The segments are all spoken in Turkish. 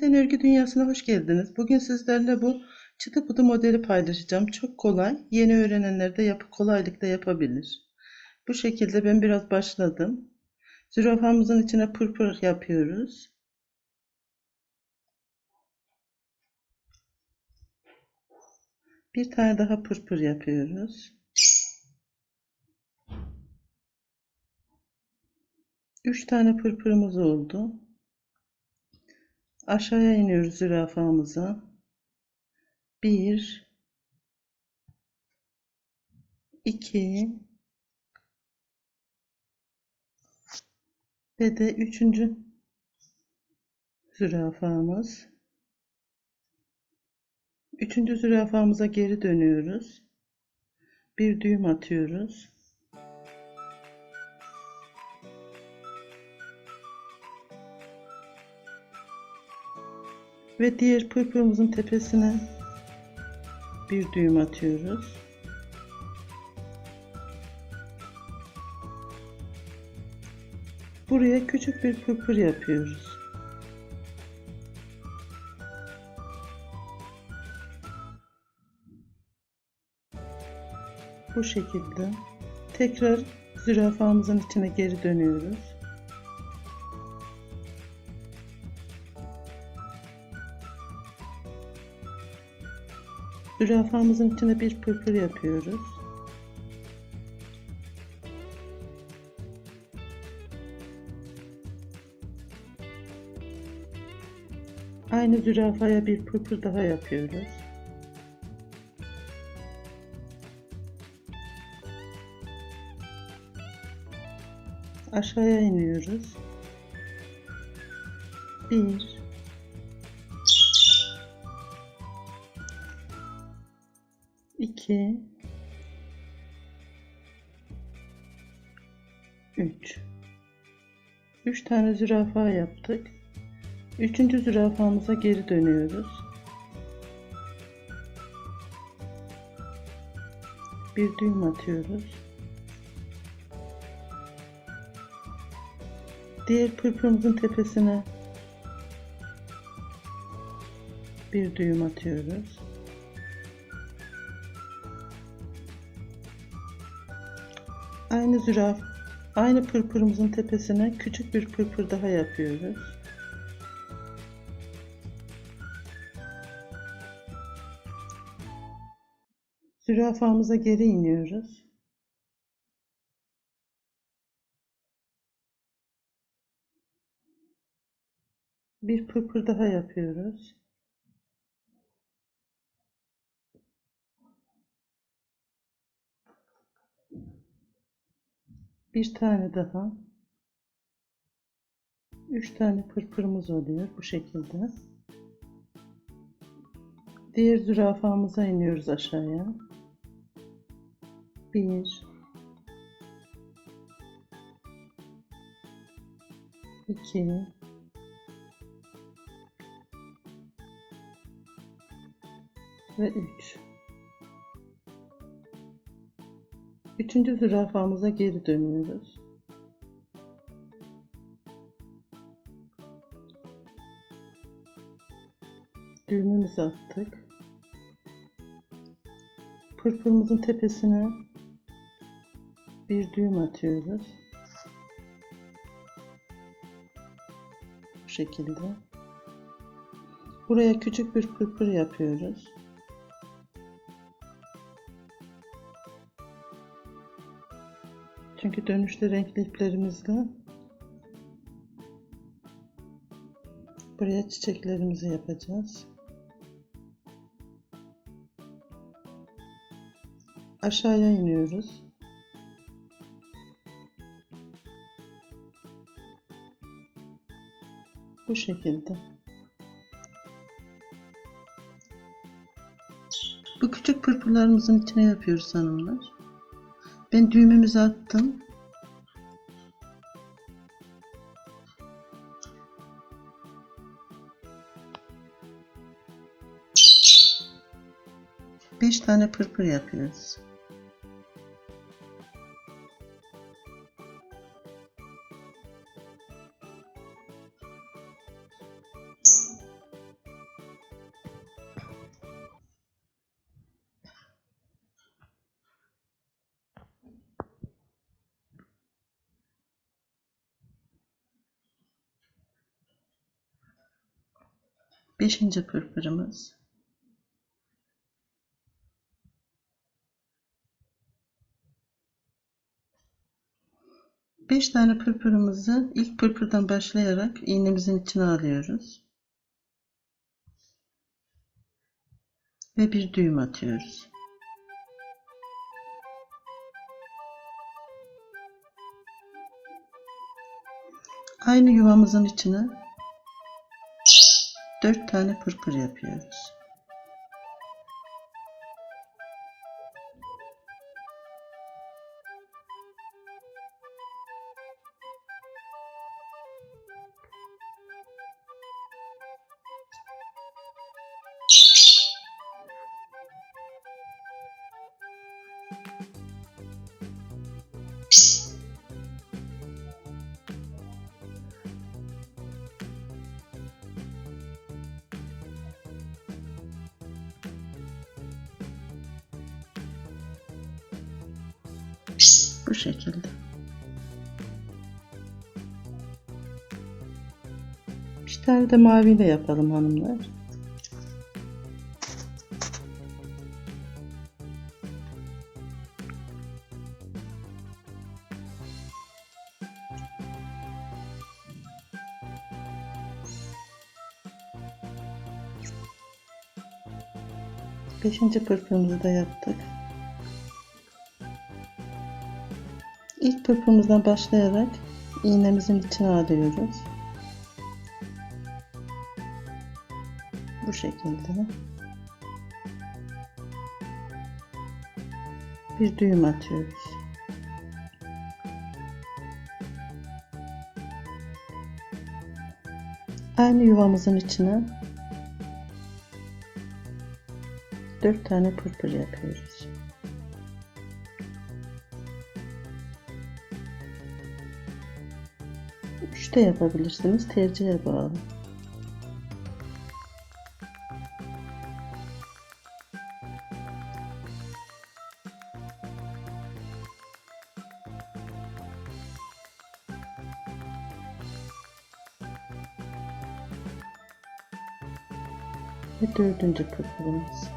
Sen örgü dünyasına hoş geldiniz. Bugün sizlerle bu çıtı pıtı modeli paylaşacağım. Çok kolay. Yeni öğrenenler de yapı kolaylıkla yapabilir. Bu şekilde ben biraz başladım. Zürafamızın içine pırpır yapıyoruz. Bir tane daha pırpır yapıyoruz. Üç tane pırpırımız oldu. Aşağıya iniyoruz zürafamıza. Bir, iki ve de üçüncü zürafamız. Üçüncü zürafamıza geri dönüyoruz. Bir düğüm atıyoruz. Ve diğer pırpırımızın tepesine bir düğüm atıyoruz. Buraya küçük bir pırpır yapıyoruz. Bu şekilde tekrar zürafamızın içine geri dönüyoruz. Zürafamızın içine bir pırpır yapıyoruz. Aynı zürafaya bir pırpır daha yapıyoruz. Aşağıya iniyoruz. Bir, iki, üç. Üç tane zürafa yaptık. Üçüncü zürafamıza geri dönüyoruz. Bir düğüm atıyoruz. Diğer pırpırımızın tepesine bir düğüm atıyoruz. Aynı züraf, aynı pırpırımızın tepesine küçük bir pırpır daha yapıyoruz. Zürafamıza geri iniyoruz. Bir pırpır daha yapıyoruz. Bir tane daha. Üç tane pırpırımız oluyor bu şekilde. Diğer zürafamıza iniyoruz aşağıya. Bir. iki, Ve üç. Üçüncü zürafamıza geri dönüyoruz. Düğümümüzü attık. Pırpırımızın tepesine bir düğüm atıyoruz. Bu şekilde. Buraya küçük bir pırpır yapıyoruz. Çünkü dönüşte renkli iplerimizle buraya çiçeklerimizi yapacağız. Aşağıya iniyoruz. Bu şekilde. Bu küçük pırpırlarımızın içine yapıyoruz hanımlar. Ben düğümümüzü attım. Beş tane pırpır yapıyoruz. Beşinci pırpırımız. Beş tane pırpırımızı ilk pırpırdan başlayarak iğnemizin içine alıyoruz. Ve bir düğüm atıyoruz. Aynı yuvamızın içine 4 tane pırpır yapıyoruz. Bu şekilde. Bir tane de maviyle yapalım hanımlar. Beşinci pırpırımızı da yaptık. İlk pırpırımızdan başlayarak iğnemizin içine alıyoruz. Bu şekilde. Bir düğüm atıyoruz. Aynı yuvamızın içine 4 tane pırpır yapıyoruz. Üç de yapabilirsiniz. Tercihe bağlı. Ve dördüncü pırpırımız.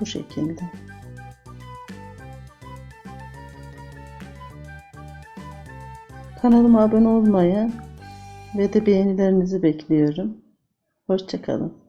Bu şekilde. Kanalıma abone olmayı ve de beğenilerinizi bekliyorum. Hoşçakalın.